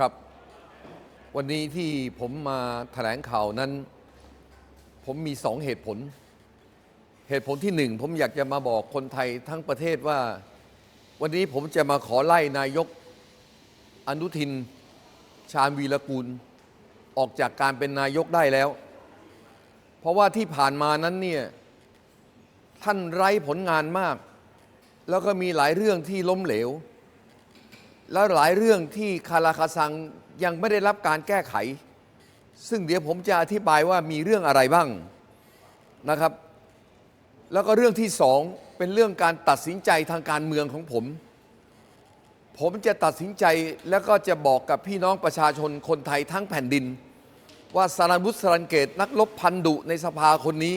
ครับ วันนี้ที่ผมมาแถลงข่าวนั้น ผมมีสองเหตุผล เหตุผลที่หนึ่งผมอยากจะมาบอกคนไทยทั้งประเทศว่า วันนี้ผมจะมาขอไล่นายกอนุทิน ชาญวีรกูล ออกจากการเป็นนายกได้แล้ว เพราะว่าที่ผ่านมานั้นเนี่ยท่านไร้ผลงานมาก แล้วก็มีหลายเรื่องที่ล้มเหลว แล้วหลายเรื่องที่คาราคาซังยังไม่ได้รับการแก้ไข ซึ่งเดี๋ยวผมจะอธิบายว่ามีเรื่องอะไรบ้างนะครับ แล้วก็เรื่องที่สองเป็นเรื่องการตัดสินใจทางการเมืองของผม ผมจะตัดสินใจแล้วก็จะบอกกับพี่น้องประชาชนคนไทยทั้งแผ่นดิน ว่าสารันบุษรันเกตนักลบพันดุในสภาคนนี้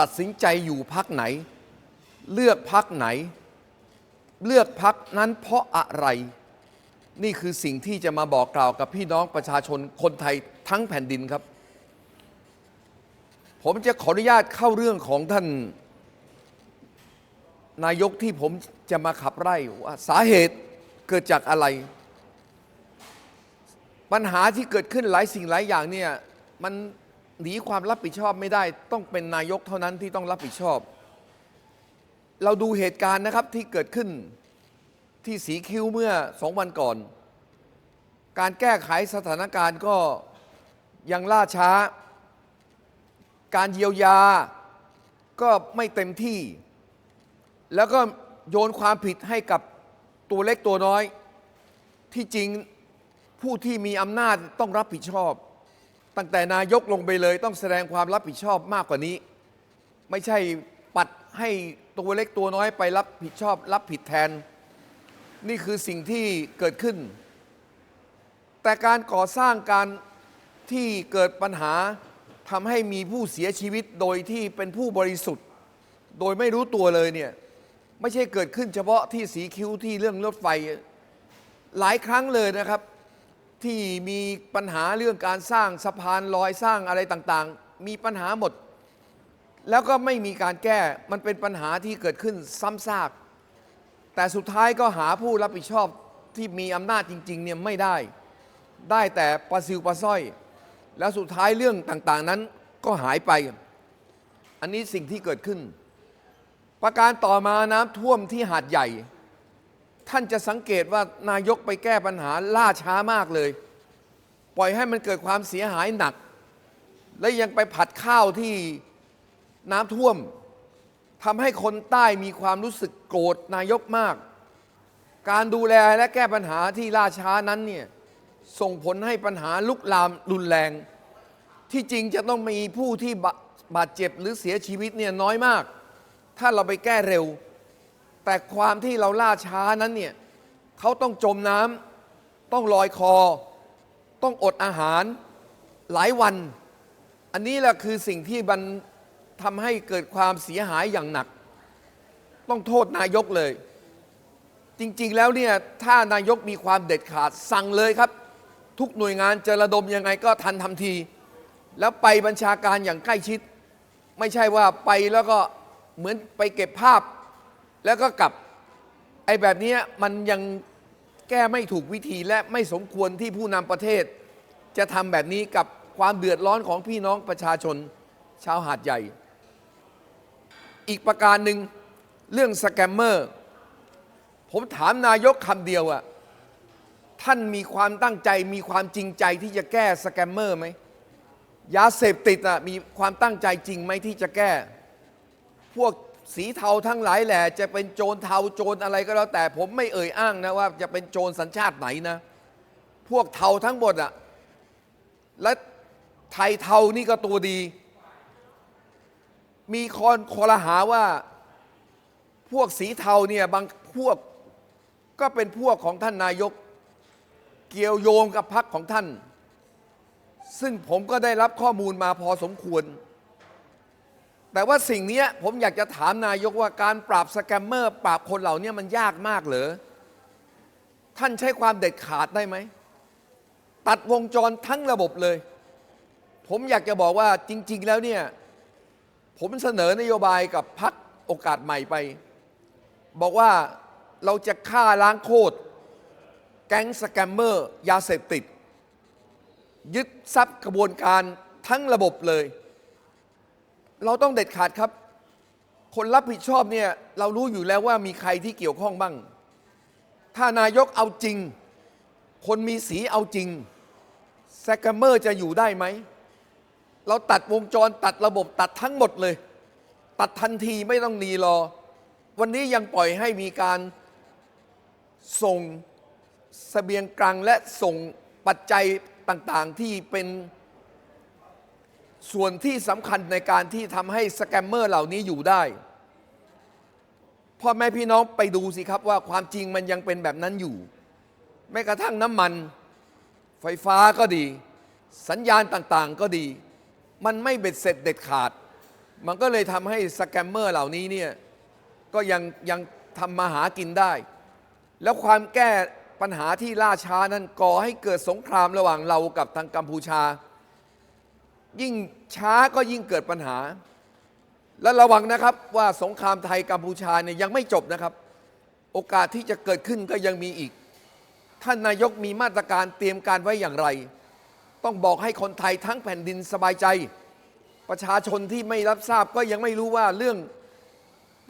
ตัดสินใจอยู่พักไหน เลือกพักไหน เลือกพักนั้นเพราะอะไร นี่คือสิ่งที่จะมาบอกกล่าวกับพี่น้องประชาชนคนไทยทั้งแผ่นดินครับ ผมจะขออนุญาตเข้าเรื่องของท่าน นายกที่ผมจะมาขับไล่ว่าสาเหตุเกิดจากอะไร ปัญหาที่เกิดขึ้นหลายสิ่งหลายอย่างเนี่ยมันหนีความรับผิดชอบไม่ได้ ต้องเป็นนายกเท่านั้นที่ต้องรับผิดชอบ เราดูเหตุการณ์นะครับที่เกิดขึ้นที่สีคิ้วเมื่อสองวันก่อน การแก้ไขสถานการณ์ก็ยังล่าช้า การเยียวยาก็ไม่เต็มที่ แล้วก็โยนความผิดให้กับตัวเล็กตัวน้อย ที่จริงผู้ที่มีอำนาจต้องรับผิดชอบ ตั้งแต่นายกลงไปเลยต้องแสดงความรับผิดชอบมากกว่านี้ ไม่ใช่ ให้ตัวเล็กตัวน้อยไปรับผิดชอบรับผิดแทน นี่คือสิ่งที่เกิดขึ้น แต่การก่อสร้างการที่เกิดปัญหาทำให้มีผู้เสียชีวิตโดยที่เป็นผู้บริสุทธิ์ โดยไม่รู้ตัวเลยเนี่ยไม่ใช่เกิดขึ้นเฉพาะที่สีคิ้วที่เรื่องรถไฟ หลายครั้งเลยนะครับ ที่มีปัญหาเรื่องการสร้างสะพานลอยสร้างอะไรต่างๆ มีปัญหาหมด แล้วก็ไม่มีการแก้ มันเป็นปัญหาที่เกิดขึ้นซ้ำซาก แต่สุดท้ายก็หาผู้รับผิดชอบที่มีอำนาจจริงๆเนี่ยไม่ได้ ได้แต่ปลาซิวปลาสร้อย แล้วสุดท้ายเรื่องต่างๆนั้นก็หายไป อันนี้สิ่งที่เกิดขึ้น ประการต่อมาน้ำท่วมที่หาดใหญ่ ท่านจะสังเกตว่านายกไปแก้ปัญหาล่าช้ามากเลย ปล่อยให้มันเกิดความเสียหายหนัก และยังไปผัดข้าวที่ น้ำท่วมทำให้คนใต้มีความรู้สึกโกรธนายกมาก การดูแลและแก้ปัญหาที่ล่าช้านั้นเนี่ยส่งผลให้ปัญหาลุกลามรุนแรง ที่จริงจะต้องมีผู้ที่บาดเจ็บหรือเสียชีวิตเนี่ยน้อยมาก ถ้าเราไปแก้เร็ว แต่ความที่เราล่าช้านั้นเนี่ยเขาต้องจมน้ำต้องลอยคอ ต้องอดอาหารหลายวัน อันนี้แหละคือสิ่งที่มัน ทำให้เกิดความเสียหายอย่างหนัก ต้องโทษนายกเลย จริงๆแล้วเนี่ยถ้านายกมีความเด็ดขาดสั่งเลยครับ ทุกหน่วยงานจะระดมยังไงก็ทันทำที แล้วไปบัญชาการอย่างใกล้ชิด ไม่ใช่ว่าไปแล้วก็เหมือนไปเก็บภาพ แล้วก็กลับไอ้แบบนี้มันยังแก้ไม่ถูกวิธีและไม่สมควรที่ผู้นำประเทศ จะทำแบบนี้กับความเดือดร้อนของพี่น้องประชาชนชาวหาดใหญ่ อีกประการหนึ่งเรื่องสแกมเมอร์ผมถามนายกคำเดียวอะท่านมีความตั้งใจมีความจริงใจที่จะแก้สแกมเมอร์ไหมยาเสพติดอะมีความตั้งใจจริงไหมที่จะแก้ พวกสีเทาทั้งหลายแหละจะเป็นโจรเทาโจรอะไรก็แล้ว แต่ผมไม่เอ่ยอ้างนะว่าจะเป็นโจรสัญชาติไหนนะ พวกเทาทั้งหมดอะและไทยเทานี่ก็ตัวดี มีคนคอรหาว่าพวกสีเทาเนี่ยบางพวกก็เป็นพวกของท่านนายก เกี่ยวโยงกับพรรคของท่าน ซึ่งผมก็ได้รับข้อมูลมาพอสมควร แต่ว่าสิ่งนี้ผมอยากจะถามนายกว่าการปราบสแกมเมอร์ ปราบคนเหล่านี้มันยากมากเหรอ ท่านใช้ความเด็ดขาดได้ไหม ตัดวงจรทั้งระบบเลย ผมอยากจะบอกว่าจริง ๆ แล้วเนี่ย ผมเสนอนโยบายกับพักโอกาสใหม่ไป บอกว่าเราจะฆ่าล้างโคตรแก๊งสแกมเมอร์ยาเสพติด ยึดทรัพย์กระบวนการทั้งระบบเลย เราต้องเด็ดขาดครับ คนรับผิดชอบเนี่ยเรารู้อยู่แล้วว่ามีใครที่เกี่ยวข้องบ้าง ถ้านายกเอาจริง คนมีสีเอาจริงสแกมเมอร์จะอยู่ได้ไหม เราตัดวงจรตัดระบบตัดทั้งหมดเลย ตัดทันทีไม่ต้องรีรอ วันนี้ยังปล่อยให้มีการส่งสเสบียงกลางและส่งปัจจัยต่างๆที่เป็นส่วนที่สำคัญในการที่ทำให้สแกมเมอร์เหล่านี้อยู่ได้พ่อแม่พี่น้องไปดูสิครับว่าความจริงมันยังเป็นแบบนั้นอยู่ แม้กระทั่งน้ำมัน ไฟฟ้าก็ดี สัญญาณต่างๆก็ดี มันไม่เบ็ดเสร็จเด็ดขาด มันก็เลยทำให้สแกมเมอร์เหล่านี้เนี่ยก็ยังยังทำมาหากินได้ แล้วความแก้ปัญหาที่ล่าช้านั้นก่อให้เกิดสงครามระหว่างเรากับทางกัมพูชา ยิ่งช้าก็ยิ่งเกิดปัญหา และระวังนะครับว่าสงครามไทยกัมพูชาเนี่ยยังไม่จบนะครับ โอกาสที่จะเกิดขึ้นก็ยังมีอีก ท่านนายกมีมาตรการเตรียมการไว้อย่างไร ต้องบอกให้คนไทยทั้งแผ่นดินสบายใจ ประชาชนที่ไม่รับทราบก็ยังไม่รู้ว่าเรื่อง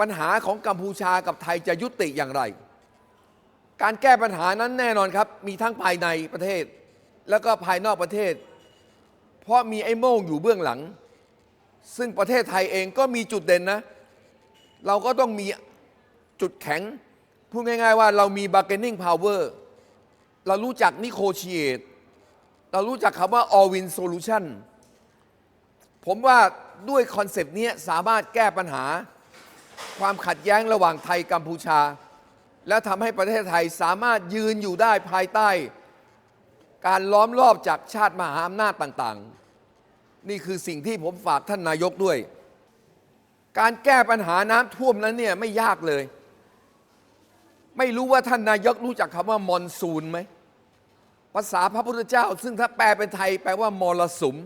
ปัญหาของกัมพูชากับไทยจะยุติอย่างไร การแก้ปัญหานั้นแน่นอนครับ มีทั้งภายในประเทศ แล้วก็ภายนอกประเทศ เพราะมีไอ้โม่งอยู่เบื้องหลัง ซึ่งประเทศไทยเองก็มีจุดเด่นนะ เราก็ต้องมีจุดแข็ง พูดง่ายๆว่าเรามี bargaining power เรารู้จัก negotiate เเรารู้จักคำว่า all win solution ผมว่าด้วยคอนเซปต์นี้สามารถแก้ปัญหา ความขัดแย้งระหว่างไทยกัมพูชา และทำให้ประเทศไทยสามารถยืนอยู่ได้ภายใต้ การล้อมรอบจากชาติมหาอำนาจต่างๆ นี่คือสิ่งที่ผมฝากท่านนายกด้วย การแก้ปัญหาน้ำท่วมนั้นเนี่ยไม่ยากเลย ไม่รู้ว่าท่านนายกรู้จักคำว่ามอนซูนไหม ภาษาพระพุทธเจ้า ซึ่งถ้าแปลเป็นไทยแปลว่ามรสุม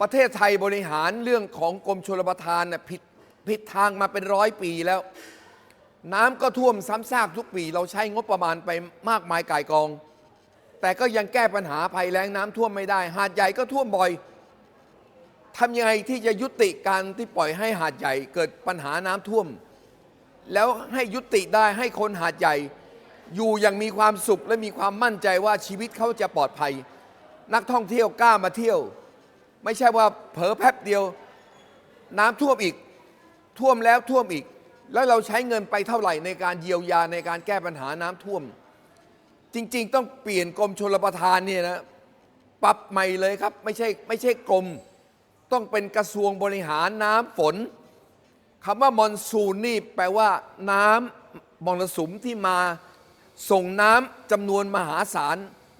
ประเทศไทยบริหารเรื่องของกรมชลประทานน่ะผิดผิดทางมาเป็นร้อยปีแล้ว น้ำก็ท่วมซ้ำซากทุกปี เราใช้งบประมาณไปมากมายก่ายกอง แต่ก็ยังแก้ปัญหาภัยแล้งน้ำท่วมไม่ได้ หาดใหญ่ก็ท่วมบ่อยทำยังไงที่จะยุติการที่ปล่อยให้หาดใหญ่ เกิดปัญหาน้ำท่วม แล้วให้ยุติได้ให้คนหาดใหญ่ อยู่อย่างมีความสุขและมีความมั่นใจว่าชีวิตเขาจะปลอดภัย นักท่องเที่ยวกล้ามาเที่ยว ไม่ใช่ว่าเผลอแป๊บเดียว น้ำท่วมอีก ท่วมแล้วท่วมอีก แล้วเราใช้เงินไปเท่าไหร่ในการเยียวยาในการแก้ปัญหาน้ำท่วม จริง ๆ ต้องเปลี่ยนกรมชลประทานเนี่ยนะปรับใหม่เลยครับ ไม่ใช่ไม่ใช่กรมต้องเป็นกระทรวงบริหารน้ำฝนคำว่ามอนซูนนี่แปลว่าน้ำมรสุมที่มา ส่งน้ำจำนวนมหาศาล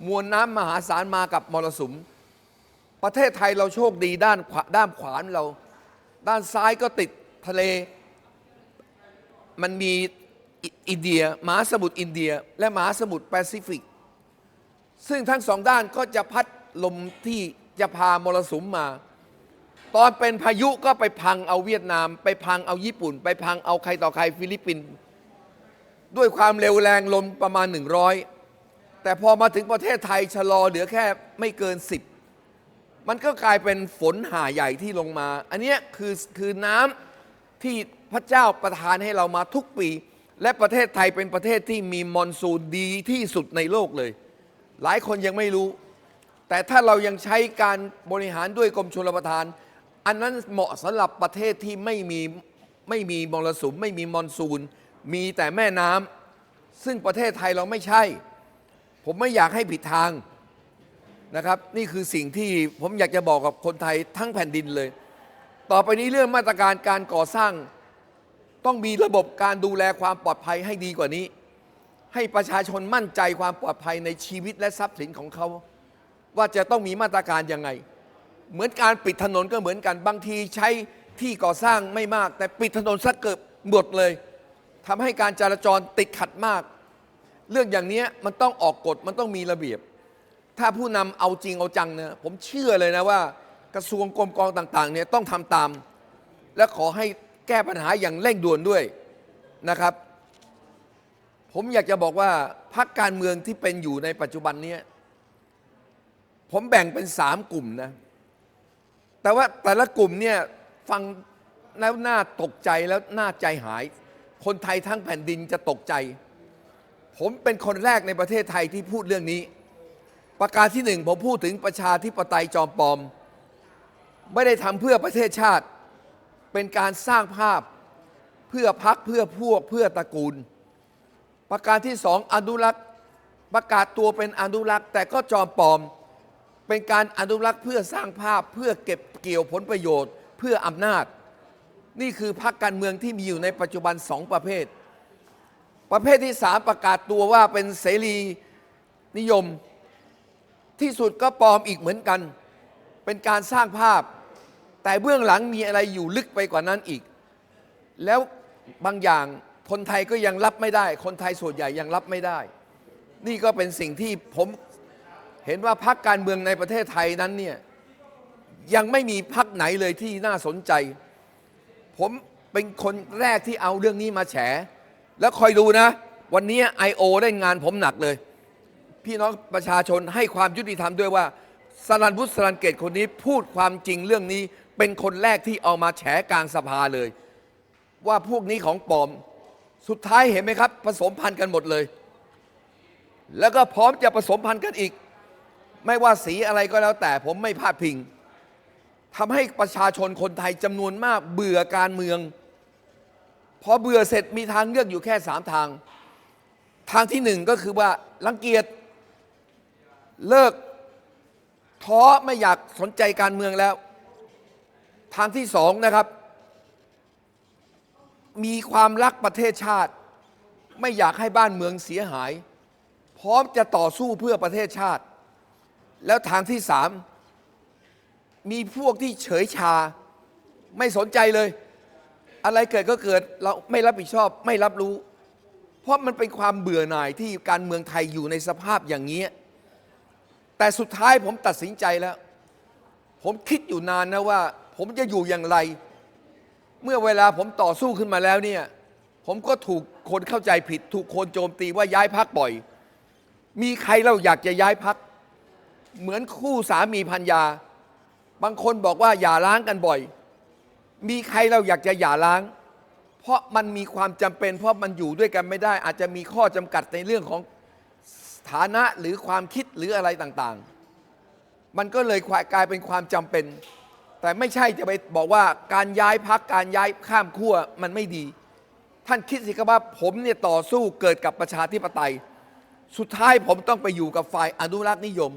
มวลน้ำมหาศาลมากับมรสุม ประเทศไทยเราโชคดีด้านขวาด้านขวานเรา ด้านซ้ายก็ติดทะเล มันมีอิอินเดียมหาสมุทรอินเดีย และมหาสมุทรแปซิฟิก ซึ่งทั้งสองด้านก็จะพัดลมที่จะพามรสุมมา ตอนเป็นพายุก็ไปพังเอาเวียดนาม ไปพังเอาญี่ปุ่น ไปพังเอาใครต่อใครฟิลิปปินส์ ด้วยความเร็วแรงลมประมาณ 100 แต่พอมาถึงประเทศไทยชะลอเหลือแค่ไม่เกิน 10 มันก็กลายเป็นฝนหาใหญ่ที่ลงมา อันนี้คือคือน้ำที่พระเจ้าประทานให้เรามาทุกปี และประเทศไทยเป็นประเทศที่มีมอนซูนดีที่สุดในโลกเลย หลายคนยังไม่รู้ แต่ถ้าเรายังใช้การบริหารด้วยกรมชลประทาน อันนั้นเหมาะสำหรับประเทศที่ไม่มีไม่มีมรสุมไม่มีมอนซูน มีแต่แม่น้ำซึ่งประเทศไทยเราไม่ใช่ ผมไม่อยากให้ผิดทางนะครับ นี่คือสิ่งที่ผมอยากจะบอกกับคนไทยทั้งแผ่นดินเลย ต่อไปนี้เรื่องมาตรการการก่อสร้าง ต้องมีระบบการดูแลความปลอดภัยให้ดีกว่านี้ ให้ประชาชนมั่นใจความปลอดภัยในชีวิตและทรัพย์สินของเขา ว่าจะต้องมีมาตรการยังไง เหมือนการปิดถนนก็เหมือนกันบางทีใช้ที่ก่อสร้างไม่มาก แต่ปิดถนนสักเกือบหมดเลย ทำให้การจราจรติดขัดมาก เรื่องอย่างนี้มันต้องออกกฎมันต้องมีระเบียบ ถ้าผู้นำเอาจริงเอาจังเนี่ยผมเชื่อเลยนะว่า กระทรวงกรมกองต่างๆเนี่ยต้องทำตาม และขอให้แก้ปัญหาอย่างเร่งด่วนด้วยนะครับ ผมอยากจะบอกว่าพักการเมืองที่เป็นอยู่ในปัจจุบันนี้ผมแบ่งเป็นสามกลุ่มนะแต่ว่าแต่ละกลุ่มเนี่ยฟังแล้วน่าตกใจแล้วน่าใจหาย คนไทยทั้งแผ่นดินจะตกใจ ผมเป็นคนแรกในประเทศไทยที่พูดเรื่องนี้ ประการที่หนึ่งผมพูดถึงประชาธิปไตยจอมปลอม ไม่ได้ทำเพื่อประเทศชาติ เป็นการสร้างภาพเพื่อพักเพื่อพวกเพื่อตระกูล ประการที่สองอนุรักษ์ประกาศตัวเป็นอนุรักษ์ แต่ก็จอมปลอม เป็นการอนุรักษ์เพื่อสร้างภาพเพื่อเก็บเกี่ยวผลประโยชน์ เพื่ออำนาจ นี่คือพรรคการเมืองที่มีอยู่ในปัจจุบันสองประเภท ประเภทที่สามประกาศตัวว่าเป็นเสรีนิยม ที่สุดก็ปลอมอีกเหมือนกัน เป็นการสร้างภาพ แต่เบื้องหลังมีอะไรอยู่ลึกไปกว่านั้นอีก แล้วบางอย่างคนไทยก็ยังรับไม่ได้ คนไทยส่วนใหญ่ยังรับไม่ได้ นี่ก็เป็นสิ่งที่ผมเห็นว่าพรรคการเมืองในประเทศไทยนั้นเนี่ยยังไม่มีพรรคไหนเลยที่น่าสนใจ ผมเป็นคนแรกที่เอาเรื่องนี้มาแฉ แล้วคอยดูนะ วันนี้ I.O. ได้งานผมหนักเลย พี่น้องประชาชนให้ความยุติธรรมด้วยว่าสรันวุฒิสรันเกตคนนี้พูดความจริงเรื่องนี้ เป็นคนแรกที่เอามาแฉกลางสภาเลย ว่าพวกนี้ของปลอมสุดท้ายเห็นไหมครับ ผสมพันธุ์กันหมดเลย แล้วก็พร้อมจะผสมพันธุ์กันอีก ไม่ว่าสีอะไรก็แล้วแต่ผมไม่พลาดพิง ทำให้ประชาชนคนไทยจำนวนมากเบื่อการเมือง พอเบื่อเสร็จมีทางเลือกอยู่แค่สามทาง ทางที่หนึ่งก็คือว่ารังเกียจเลิกท้อไม่อยากสนใจการเมืองแล้ว ทางที่สองนะครับ มีความรักประเทศชาติ ไม่อยากให้บ้านเมืองเสียหาย พร้อมจะต่อสู้เพื่อประเทศชาติ แล้วทางที่สาม มีพวกที่เฉยชา ไม่สนใจเลย อะไรเกิดก็เกิดเราไม่รับผิดชอบไม่รับรู้ เพราะมันเป็นความเบื่อหน่ายที่การเมืองไทยอยู่ในสภาพอย่างนี้ แต่สุดท้ายผมตัดสินใจแล้ว ผมคิดอยู่นานนะว่า ผมจะอยู่อย่างไร เมื่อเวลาผมต่อสู้ขึ้นมาแล้วเนี่ยผมก็ถูกคนเข้าใจผิด ถูกคนโจมตีว่าย้ายพักบ่อย มีใครเราอยากจะย้ายพัก เหมือนคู่สามีพันยา บางคนบอกว่าอย่าล้างกันบ่อย มีใครเราอยากจะหย่าล้าง เพราะมันมีความจำเป็น เพราะมันอยู่ด้วยกันไม่ได้ อาจจะมีข้อจำกัดในเรื่องของฐานะหรือความคิดหรืออะไรต่างๆ มันก็เลยกลายเป็นความจำเป็น แต่ไม่ใช่จะไปบอกว่าการย้ายพักการย้ายข้ามขั้วมันไม่ดี ท่านคิดสิครับว่าผมเนี่ยต่อสู้เกิดกับประชาธิปไตย สุดท้ายผมต้องไปอยู่กับฝ่ายอนุรักษ์นิยม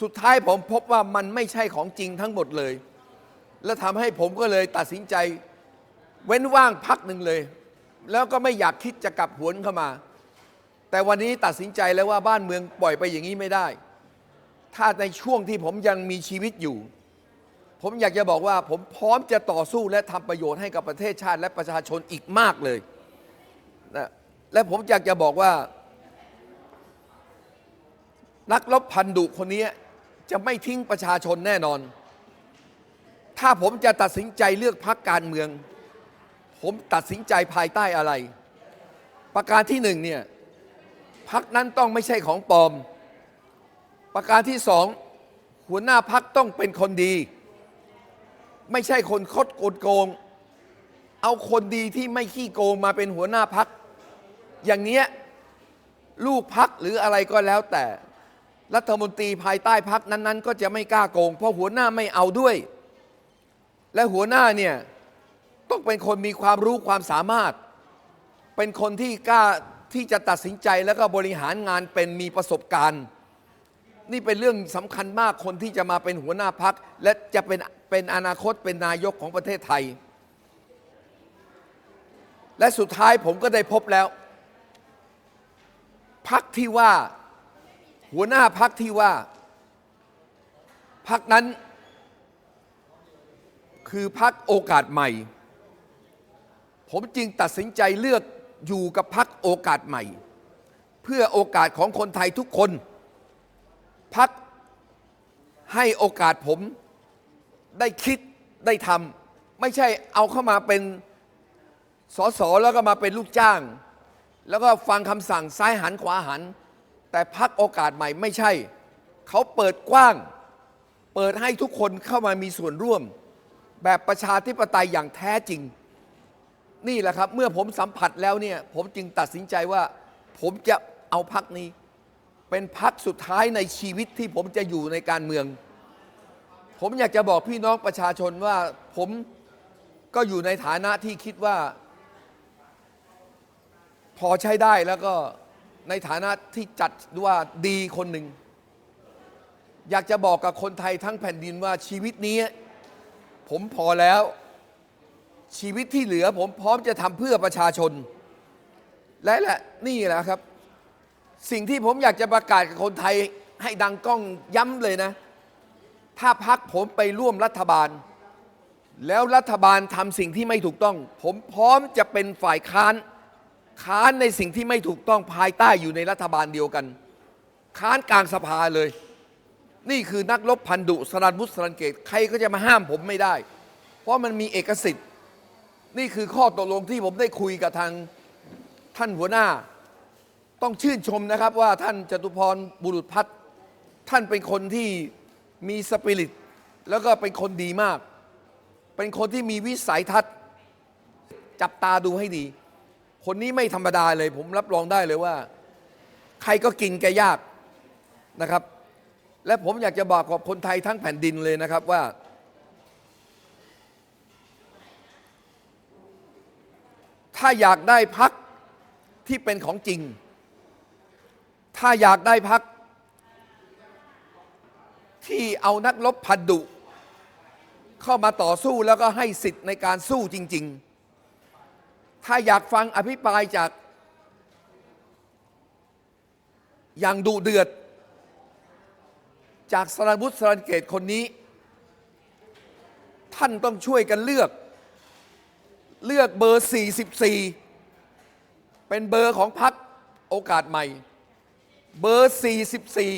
สุดท้ายผมพบว่ามันไม่ใช่ของจริงทั้งหมดเลย และทำให้ผมก็เลยตัดสินใจเว้นว่างพักหนึ่งเลย แล้วก็ไม่อยากคิดจะกลับหวนเข้ามา แต่วันนี้ตัดสินใจแล้วว่าบ้านเมืองปล่อยไปอย่างนี้ไม่ได้ ถ้าในช่วงที่ผมยังมีชีวิตอยู่ ผมอยากจะบอกว่าผมพร้อมจะต่อสู้และทำประโยชน์ให้กับประเทศชาติและประชาชนอีกมากเลยนะและผมอยากจะบอกว่า นักรบพันดุคนนี้ จะไม่ทิ้งประชาชนแน่นอน ถ้าผมจะตัดสินใจเลือกพักการเมือง ผมตัดสินใจภายใต้อะไร ประการที่หนึ่งเนี่ยพักนั้นต้องไม่ใช่ของปลอม ประการที่สองหัวหน้าพักต้องเป็นคนดี ไม่ใช่คนคดโกงโกงเอาคนดีที่ไม่ขี้โกงมาเป็นหัวหน้าพัก อย่างเนี้ยลูกพักหรืออะไรก็แล้วแต่ รัฐมนตรีภายใต้พักนั้น ๆ ก็จะไม่กล้าโกง เพราะหัวหน้าไม่เอาด้วย และหัวหน้าเนี่ยต้องเป็นคนมีความรู้ความสามารถ เป็นคนที่กล้าที่จะตัดสินใจแล้วก็บริหารงานเป็นมีประสบการณ์ นี่เป็นเรื่องสำคัญมากคนที่จะมาเป็นหัวหน้าพักและจะเป็นเป็นอนาคตเป็นนายกของประเทศไทย และสุดท้ายผมก็ได้พบแล้ว พักที่ว่า หัวหน้าพักที่ว่าพักนั้น คือพักโอกาสใหม่ ผมจึงตัดสินใจเลือกอยู่กับพักโอกาสใหม่ เพื่อโอกาสของคนไทยทุกคน พักให้โอกาสผมได้คิดได้ทำไม่ใช่เอาเข้ามาเป็นสสแล้วก็มาเป็นลูกจ้าง แล้วก็ฟังคำสั่งซ้ายหันขวาหัน แต่พักโอกาสใหม่ไม่ใช่ เขาเปิดกว้าง เปิดให้ทุกคนเข้ามามีส่วนร่วม แบบประชาธิปไตยอย่างแท้จริง นี่แหละครับ เมื่อผมสัมผัสแล้วเนี่ย ผมจึงตัดสินใจว่า ผมจะเอาพักนี้ เป็นพักสุดท้ายในชีวิตที่ผมจะอยู่ในการเมือง ผมอยากจะบอกพี่น้องประชาชนว่าผมก็อยู่ในฐานะที่คิดว่า พอใช้ได้แล้วก็ ในฐานะที่จัดว่าดีคนหนึ่ง อยากจะบอกกับคนไทยทั้งแผ่นดินว่าชีวิตนี้ ผมพอแล้ว ชีวิตที่เหลือผมพร้อมจะทำเพื่อประชาชน และแหละนี่แหละครับ สิ่งที่ผมอยากจะประกาศกับคนไทยให้ดังก้องย้ำเลยนะ ถ้าพักผมไปร่วมรัฐบาล แล้วรัฐบาลทำสิ่งที่ไม่ถูกต้อง ผมพร้อมจะเป็นฝ่ายค้าน ค้านในสิ่งที่ไม่ถูกต้องภายใต้อยู่ในรัฐบาลเดียวกัน ค้านกลางสภาเลย นี่คือนักรบพันดุสรันมุสสรันเกตใครก็จะมาห้ามผมไม่ได้ เพราะมันมีเอกสิทธิ์ นี่คือข้อตกลงที่ผมได้คุยกับทางท่านหัวหน้า ต้องชื่นชมนะครับว่าท่านจตุพรบุรุษพัฒน์ท่านเป็นคนที่มีสปิริต แล้วก็เป็นคนดีมาก เป็นคนที่มีวิสัยทัศน์ จับตาดูให้ดี คนนี้ไม่ธรรมดาเลย ผมรับรองได้เลยว่า ใครก็กินแกยากนะครับ และผมอยากจะบอกกับคนไทยทั้งแผ่นดินเลยนะครับว่า ถ้าอยากได้พักที่เป็นของจริง ถ้าอยากได้พักที่เอานักรบพันดุ เข้ามาต่อสู้แล้วก็ให้สิทธิ์ในการสู้จริง ๆ ถ้าอยากฟังอภิปรายจาก อย่างดุเดือด จากสรวุฒิสรันเกตคนนี้ ท่านต้องช่วยกันเลือก เลือกเบอร์ 44 เป็นเบอร์ของพักโอกาสใหม่ เบอร์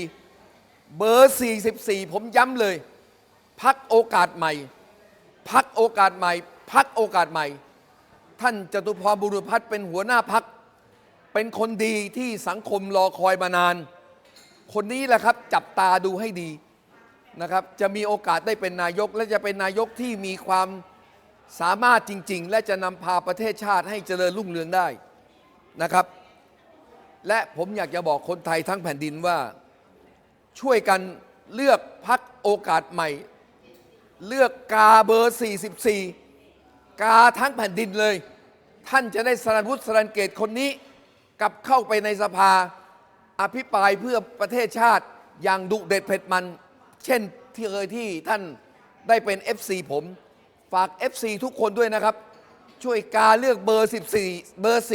44 เบอร์ 44 ผมย้ำเลย พักโอกาสใหม่ พักโอกาสใหม่ พักโอกาสใหม่ ท่านจตุพรบุรุพัฒน์เป็นหัวหน้าพัก เป็นคนดีที่สังคมรอคอยมานาน คนนี้แหละครับจับตาดูให้ดีนะครับจะมีโอกาสได้เป็นนายก และจะเป็นนายกที่มีความสามารถจริง ๆ และจะนำพาประเทศชาติให้เจริญรุ่งเรืองได้นะครับ และผมอยากจะบอกคนไทยทั้งแผ่นดินว่าช่วยกันเลือกพักโอกาสใหม่ เลือกกาเบอร์ 44 กาทั้งแผ่นดินเลย ท่านจะได้สรันวุฒิสรันเกตคนนี้กลับเข้าไปในสภาอภิปรายเพื่อประเทศชาติอย่างดุเด็ดเผ็ดมัน เช่นที่เคยที่ท่านได้เป็น FC ผมฝาก FC ทุกคนด้วยนะครับ ช่วยกาเลือกเบอร์ 14 เบอร์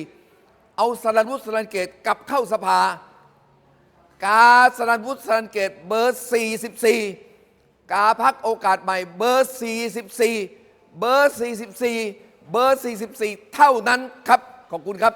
44 เอาสรันวุฒิสรันเกตกลับเข้าสภา กาสรันวุฒิสรันเกตเบอร์ 44 กาพักโอกาสใหม่เบอร์ 44 เบอร์ 44 เบอร์ 44 เท่านั้นครับ ขอบคุณครับ